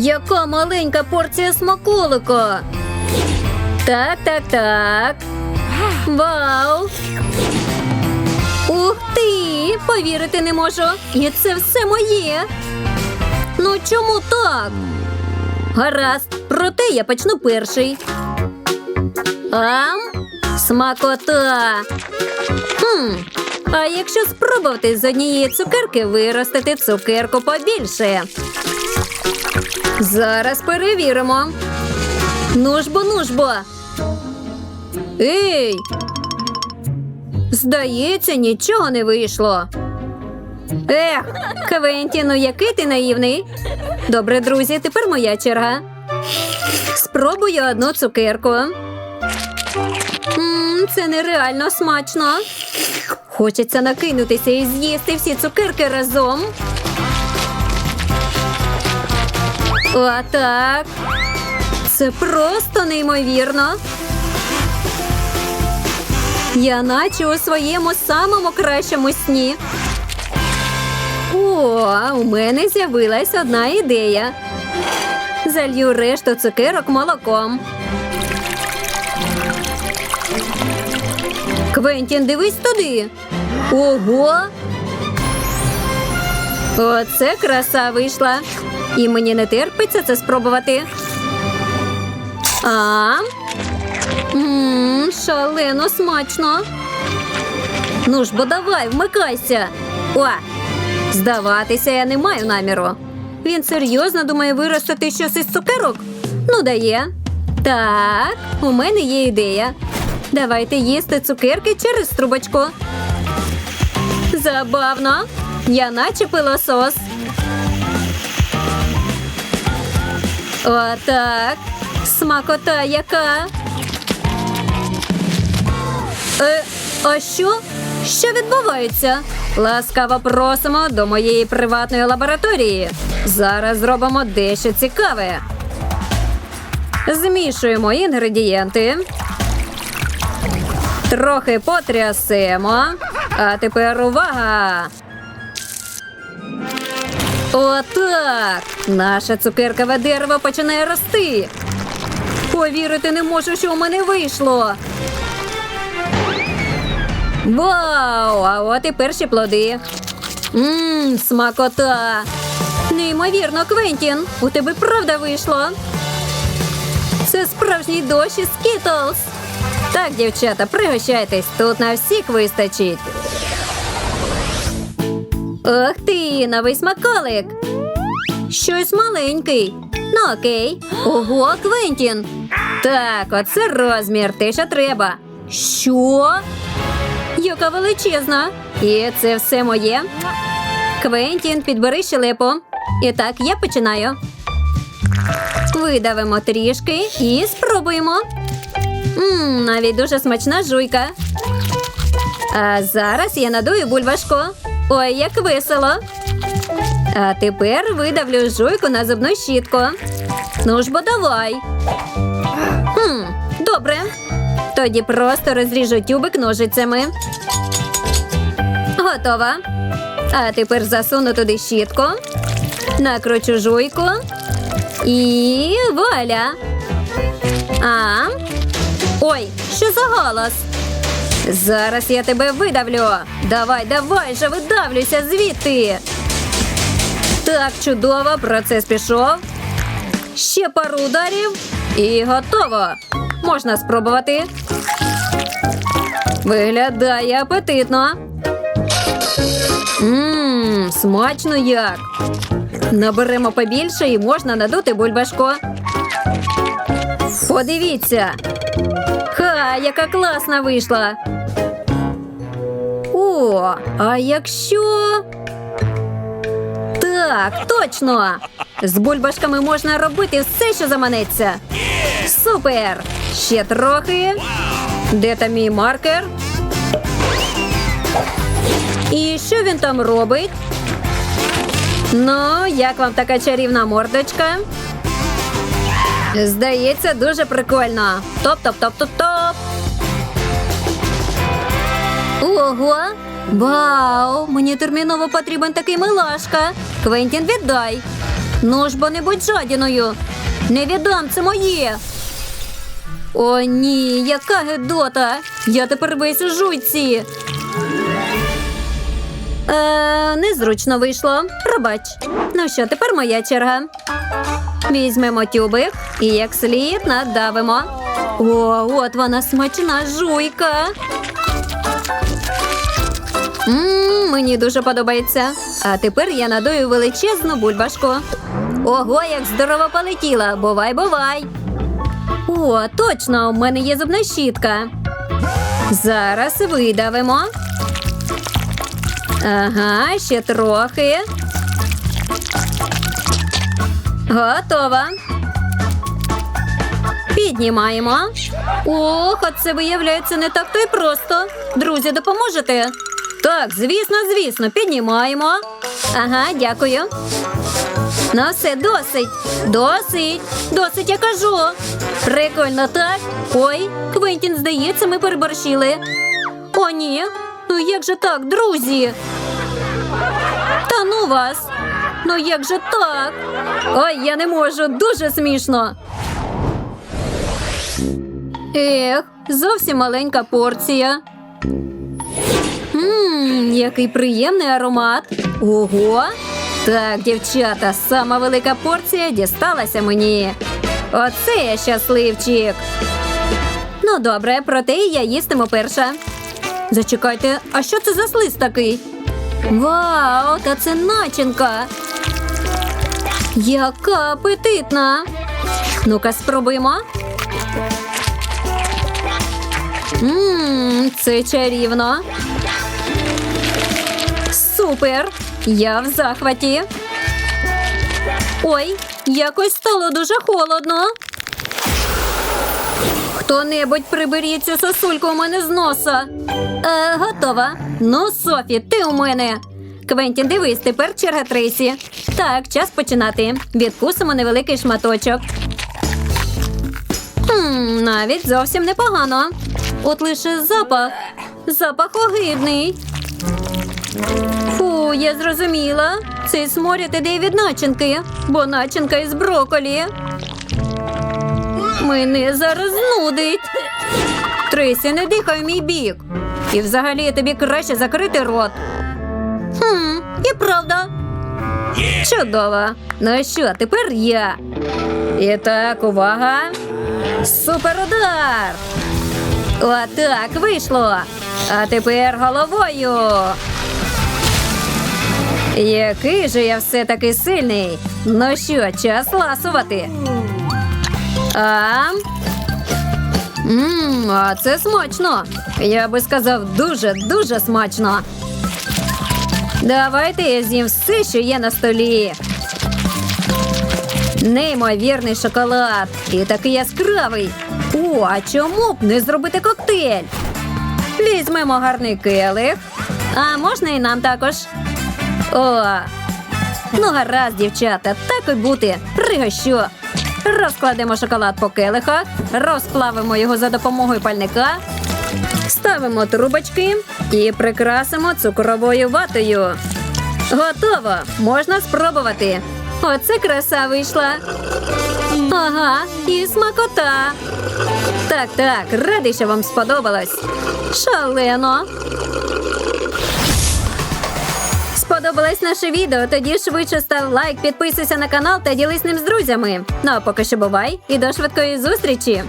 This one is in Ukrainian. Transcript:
Яка маленька порція смаколика. Так, так, так. Вау! Ух ти! Повірити не можу. І це все моє. Ну чому так? Гаразд, проте я почну перший. Ам? Смакота. Хм. А якщо спробувати з однієї цукерки виростити цукерку побільше? Зараз перевіримо. Нужбо, нужбо. Ей! Здається, нічого не вийшло. Ех, Квентіну, який ти наївний. Добре, друзі, тепер моя черга. Спробую одну цукерку. М, це нереально смачно. Хочеться накинутися і з'їсти всі цукерки разом. Отак. Це просто неймовірно. Я наче у своєму самому кращому сні. О, у мене з'явилась одна ідея. Залью решту цукерок молоком. Квентін, дивись туди. Ого. Оце краса вийшла. І мені не терпиться це спробувати. А? Ммм, шалено смачно. Ну ж бо давай, вмикайся. О, здаватися я не маю наміру. Він серйозно думає виростити щось із цукерок? Ну, дає. Так, у мене є ідея. Давайте їсти цукерки через трубочку. Забавно. Я наче пилосос. Отак. Смакота яка. Е, а що? Що відбувається? Ласкаво просимо до моєї приватної лабораторії. Зараз зробимо дещо цікаве. Змішуємо інгредієнти. Трохи потрясемо. А тепер увага! Отак! Наше цукеркове дерево починає рости. Повірити не можу, що у мене вийшло. Вау! А от і перші плоди. Ммм, смакота. Неймовірно, Квентін. У тебе правда вийшло. Це справжній дощ із Скітлз. Так, дівчата, пригощайтесь, тут на всіх вистачить. Ох ти, новий смаколик. Щось маленький. Ну окей. Ого, Квентін. Так, оце розмір, те, що треба. Що? Яка величезна. І це все моє. Квентін, підбери щелепу. І так, я починаю. Видавимо трішки і спробуємо. Ммм, навіть дуже смачна жуйка. А зараз я надую бульбашку. Ой, як весело. А тепер видавлю жуйку на зубну щітку. Ну ж бо давай. Хм, добре. Тоді просто розріжу тюбик ножицями. Готова. А тепер засуну туди щітку, накручу жуйку і вуаля. А? Ой, що за галас? Зараз я тебе видавлю. Давай, давай же видавлюся звідти. Так, чудово, процес пішов. Ще пару ударів і готово. Можна спробувати. Виглядає апетитно. Ммм, смачно як. Наберемо побільше і можна надути бульбашку. Подивіться. Ха, яка класна вийшла. О, а якщо. Так, точно. З бульбашками можна робити все, що заманеться. Супер! Ще трохи. Де там мій маркер? І що він там робить? Ну, як вам така чарівна мордочка? Здається, дуже прикольно. Топ-топ-топ-топ-топ. Ого! Вау! Мені терміново потрібен такий милашка. Квентін, віддай. Ну ж бо не будь жадіною. Не віддам це моє. О, ні, яка гедота! Я тепер весь у жуйці. Е, незручно вийшло. Пробач. Ну що, тепер моя черга. Візьмемо тюбик і як слід надавимо. О, от вона смачна жуйка. Мм, мені дуже подобається. А тепер я надую величезну бульбашку. Ого, як здорово полетіла! Бувай, бувай! О, точно, у мене є зубна щітка. Зараз видавимо. Ага, ще трохи. Готово. Піднімаємо. Ох, це виявляється не так то й просто. Друзі, допоможете? Так, звісно, звісно, піднімаємо. Ага, дякую. Ну, все, досить. Досить. Досить, я кажу. Прикольно, так? Ой, Квентін, здається, ми переборщили. О, ні. Ну як же так, друзі? Та ну вас. Ну як же так? Ой, я не можу, дуже смішно. Ех, зовсім маленька порція. Який приємний аромат. Ого. Так, дівчата, сама велика порція дісталася мені. Оце я щасливчик. Ну, добре, проте я їстиму перша. Зачекайте, а що це за слиз такий? Вау, та це начинка. Яка апетитна. Ну-ка, спробуємо. Ммм, це чарівно. Супер! Я в захваті. Ой, якось стало дуже холодно. Хто-небудь приберіть цю сосульку у мене з носа. Е, готова. Ну, Софі, ти у мене. Квентін, дивись, тепер черга Трейсі. Так, час починати. Відкусимо невеликий шматочок. Хм, навіть зовсім непогано. От лише запах. Запах огидний. Я зрозуміла. Цей сморід іде від начинки, бо начинка із броколі. Мене зараз нудить. Трисі, не дихай в мій бік. І взагалі тобі краще закрити рот. Хм, і правда. Чудово. Ну що, тепер я. І так, увага. Суперудар. Отак вийшло. А тепер головою. Який же я все-таки сильний. Ну що, час ласувати. А? Мм, а це смачно. Я би сказав, дуже-дуже смачно. Давайте я з'їм все, що є на столі. Неймовірний шоколад. І такий яскравий. О, а чому б не зробити коктейль? Візьмемо гарний келих. А можна і нам також. О, ну гаразд, дівчата, так і бути. Пригощу. Розкладемо шоколад по келихах, розплавимо його за допомогою пальника, ставимо трубочки і прикрасимо цукровою ватою. Готово! Можна спробувати. Оце краса вийшла. Ага, і смакота. Так, так, радий, що вам сподобалось. Шалено. Сподобалось наше відео? Тоді швидше став лайк, підписуйся на канал та ділись ним з друзями. Ну а поки що бувай і до швидкої зустрічі!